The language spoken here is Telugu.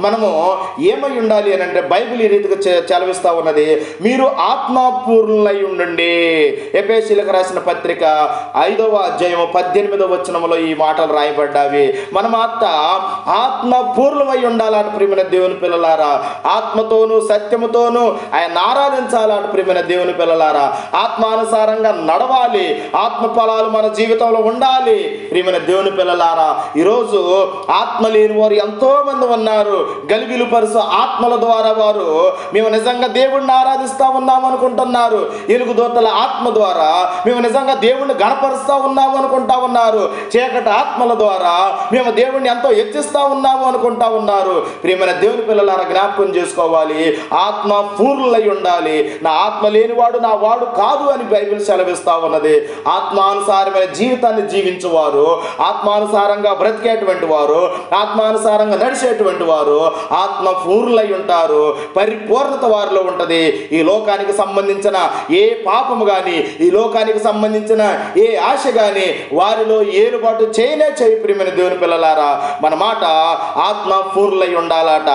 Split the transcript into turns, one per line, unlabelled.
మనము ఏమై ఉండాలి అని అంటే బైబిల్ ఈ రీతిగా చలవిస్తూ చలవిస్తా ఉన్నది? మీరు ఆత్మపూర్ణులై ఉండండి. ఎపేసీలకు రాసిన పత్రిక ఐదవ అధ్యాయము పద్దెనిమిదవ వచనములో ఈ మాటలు రాయబడ్డావి. మనం అత్త ఆత్మపూర్ణమై ఉండాలని ప్రియమైన దేవుని పిల్లలారా ఆత్మతోను సత్యముతోను ఆయన ఆరాధించాలని ప్రియమైన దేవుని పిల్లలారా ఆత్మానుసారంగా నడవాలి. ఆత్మ ఫలాలు మన జీవితంలో ఉండాలి. ప్రియమైన దేవుని పిల్లలారా ఈరోజు ఆత్మ లేని వారు ఎంతో మంది ఉన్నారు. గలిబిలు పరుసు ఆత్మల ద్వారా వారు మేము నిజంగా దేవుణ్ణి ఆరాధిస్తూ ఉన్నాం అనుకుంటున్నారు. ఎలుగు దోతల ఆత్మ ద్వారా మేము నిజంగా దేవుణ్ణి గణపరుస్తూ ఉన్నాము అనుకుంటా ఉన్నారు. చీకటి ఆత్మల ద్వారా మేము దేవుణ్ణి ఎంతో ఎత్తిస్తూ ఉన్నాము అనుకుంటా ఉన్నారు. ప్రియమైన దేవుని పిల్లలారా జ్ఞాపకం చేసుకోవాలి. ఆత్మ పూర్ణులై ఉండాలి. నా ఆత్మ లేనివాడు నా వాడు కాదు అని బైబిల్ సెలవిస్తూ ఉన్నది. ఆత్మానుసారమైన జీవితాన్ని జీవించేవారు. ఆత్మానుసారంగా బ్రతికేటువంటి వారు. ఆత్మానుసారంగా నడిచేటువంటి వారు. ఆత్మ పూర్లై ఉంటారు పరిపూర్ణత వారిలో ఉంటుంది. ఈ లోకానికి సంబంధించిన ఏ పాపము కానీ ఈ లోకానికి సంబంధించిన ఏ ఆశ కానీ వారిలో ఏలుబాటు చేయనే చేయి ప్రియమైన దేవుని పిల్లలారా మన మాట ఆత్మ పూర్లై ఉండాలట.